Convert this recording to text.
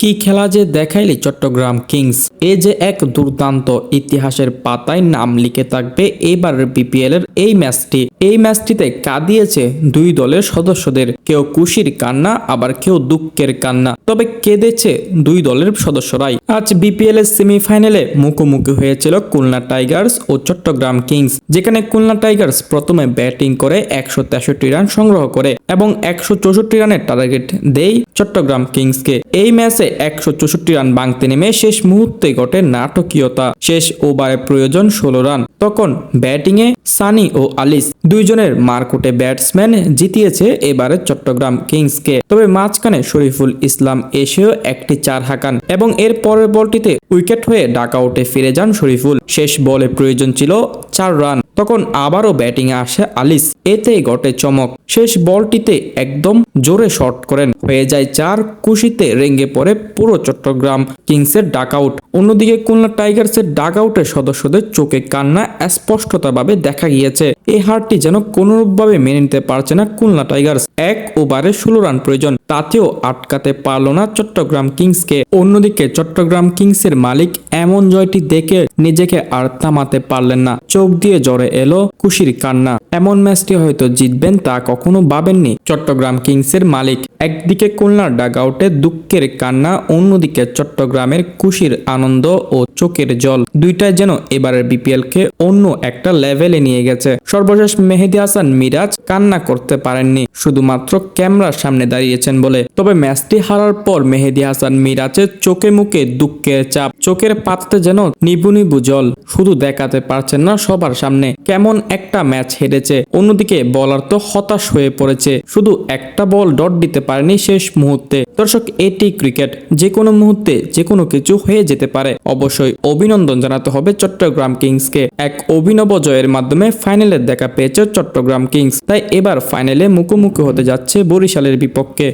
কি খেলা যে দেখাইলি চট্টগ্রাম কিংস? এ যে এক দুর্দান্ত ইতিহাসের পাতায় নাম লিখে থাকবে এবারের বিপিএল এর এই ম্যাচটি। এই ম্যাচটিতে কাঁদিয়েছে দুই দলের সদস্যদের। কেউ খুশির কান্না, আবার কেউ দুঃখের কান্না। তবে কেঁদেছে দুই দলের সদস্যরাই? আজ বিপিএল এর সেমিফাইনালে মুখোমুখি হয়েছিল খুলনা টাইগার্স ও চট্টগ্রাম কিংস, যেখানে খুলনা টাইগার্স প্রথমে ব্যাটিং করে একশো তেষট্টি রান সংগ্রহ করে এবং একশো চৌষট্টি রানের টার্গেট দেই চট্টগ্রাম কিংসকে। এই ম্যাচে একশো চৌষট্টি রান ভাঙতে নেমে শেষ মুহূর্তে ঘটে নাটকীয়তা। শেষ ওভারে প্রয়োজন ষোলো রান। তখন ব্যাটিংয়ে সানি ও আলিস দুইজনের মারকুটে ব্যাটসম্যান জিতিয়েছে এবারে চট্টগ্রাম কিংসকে। তবে মাঝখানে শরীফুল ইসলাম এসেও একটি চার হাঁকান এবং এর পরের বলটিতে উইকেট হয়ে ডাকআউটে ফিরে যান শরীফুল। শেষ বলে প্রয়োজন ছিল চার রান। তখন আবারও ব্যাটিংয়ে আসে আলিস। এতে ঘটে চমক। শেষ বলটিতে একদম জোরে শট করেন। হয়ে যায় চার কুশিতে রেঙ্গে পড়ে পুরো চট্টগ্রাম কিংসের ডাক আউট অন্যদিকে খুলনা টাইগার্সের ডাকআউটের সদস্যদের চোখে কান্না স্পষ্টতাভাবে দেখা গিয়েছে। এই হারটি যেন কোনোরূপভাবে মেনে নিতে পারছে না খুলনা টাইগার্স। এক ওভারে ষোলো রান প্রয়োজন। তাতেও আটকাতে পারল না চট্টগ্রাম কিংসকে। অন্যদিকে চট্টগ্রাম কিংসের মালিক এমন জয়টি দেখে নিজেকে আর থামাতে পারলেন না। চোখ দিয়ে জ্বরে এলো খুশির কান্না। এমন ম্যাচটি হয়তো জিতবেন তা কখনো ভাবেননি চট্টগ্রাম কিংসের মালিক। একদিকে খুলনার ডাগআউটে দুঃখের কান্না, অন্যদিকে চট্টগ্রামের খুশির আনন্দ ও চোখের জল। দুইটাই যেন এবারের বিপিএল কে অন্য একটা লেভেলে নিয়ে গেছে। সর্বশেষ মেহেদি হাসান মিরাজ কান্না করতে পারেননি। শুধুমাত্র ক্যামেরার সামনে দাঁড়িয়েছেন বলে। তবে ম্যাচটি হারার পর মেহেদি হাসান মিরাজের চোখে মুখে দুঃখের চাপ, চোখের পাতাতে যেন নিবু নিবু জল। শুধু দেখাতে পারছেন না সবার সামনে কেমন একটা ম্যাচ হেরেছে। অন্যদিকে বলার তো হতাশ হয়ে পড়েছে। শুধু একটা বল ডট দিতে পারেনি শেষ মুহূর্তে। দর্শক, এটি ক্রিকেট। যে কোনো মুহূর্তে যে কোনো কিছু হয়ে যেতে পারে। অবশ্যই অভিনন্দন জানাতে হবে চট্টগ্রাম কিংসকে। এক অভিনব জয়ের মাধ্যমে ফাইনালের দেখা পেয়েছে চট্টগ্রাম কিংস। তাই এবার ফাইনালে মুখোমুখি হতে যাচ্ছে বরিশালের বিপক্ষে।